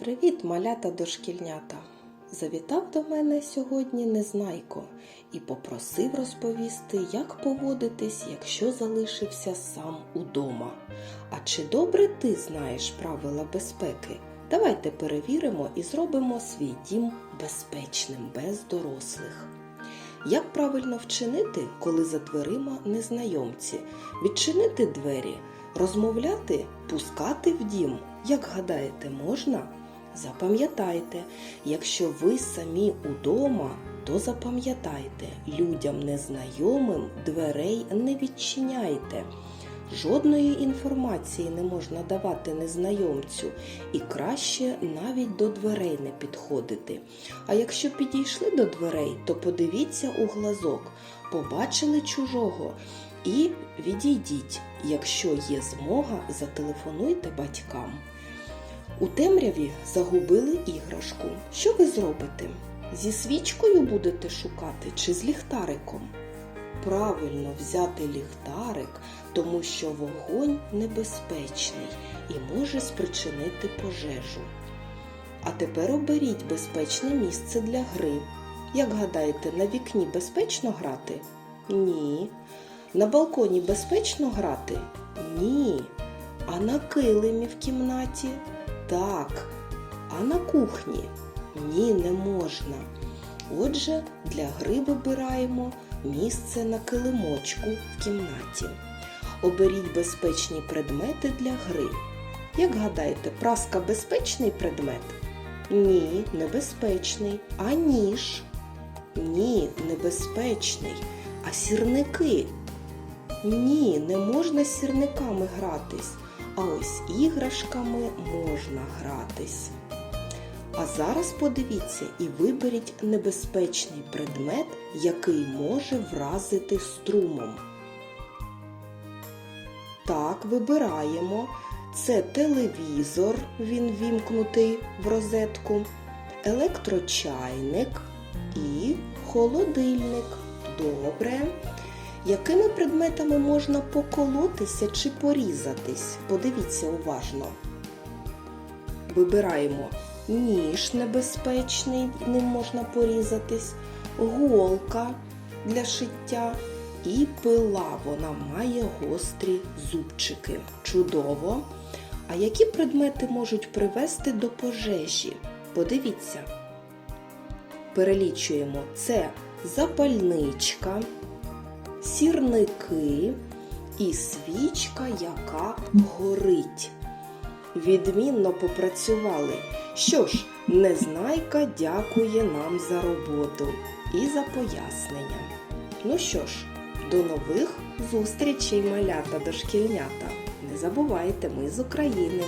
Привіт, малята дошкільнята! Завітав до мене сьогодні Незнайко і попросив розповісти, як поводитись, якщо залишився сам удома. А чи добре ти знаєш правила безпеки? Давайте перевіримо і зробимо свій дім безпечним без дорослих. Як правильно вчинити, коли за дверима незнайомці? Відчинити двері, розмовляти, пускати в дім? Як гадаєте, можна? Запам'ятайте, якщо ви самі удома, то запам'ятайте, людям незнайомим дверей не відчиняйте. Жодної інформації не можна давати незнайомцю і краще навіть до дверей не підходити. А якщо підійшли до дверей, то подивіться у глазок, побачили чужого і відійдіть. Якщо є змога, зателефонуйте батькам. У темряві загубили іграшку. Що ви зробите? Зі свічкою будете шукати чи з ліхтариком? Правильно взяти ліхтарик, тому що вогонь небезпечний і може спричинити пожежу. А тепер оберіть безпечне місце для гри. Як гадаєте, на вікні безпечно грати? Ні. На балконі безпечно грати? Ні. А на килимі в кімнаті? Так. А на кухні? Ні, не можна. Отже, для гри вибираємо місце на килимочку в кімнаті. Оберіть безпечні предмети для гри. Як гадаєте, праска безпечний предмет? Ні, небезпечний. А ніж? Ні, небезпечний. А сірники? Ні, не можна з сірниками гратись, а ось іграшками можна гратись. А зараз подивіться і виберіть небезпечний предмет, який може вразити струмом. Так, вибираємо. Це телевізор, він вімкнутий в розетку, електрочайник і холодильник. Добре. Якими предметами можна поколотися чи порізатись? Подивіться уважно. Вибираємо ніж небезпечний, ним можна порізатись, голка для шиття і пила. Вона має гострі зубчики. Чудово! А які предмети можуть привести до пожежі? Подивіться. Перелічуємо це запальничка, сірники і свічка, яка горить. Відмінно попрацювали. Що ж, Незнайка дякує нам за роботу і за пояснення. Ну що ж, до нових зустрічей, малята дошкільнята. Не забувайте, ми з України.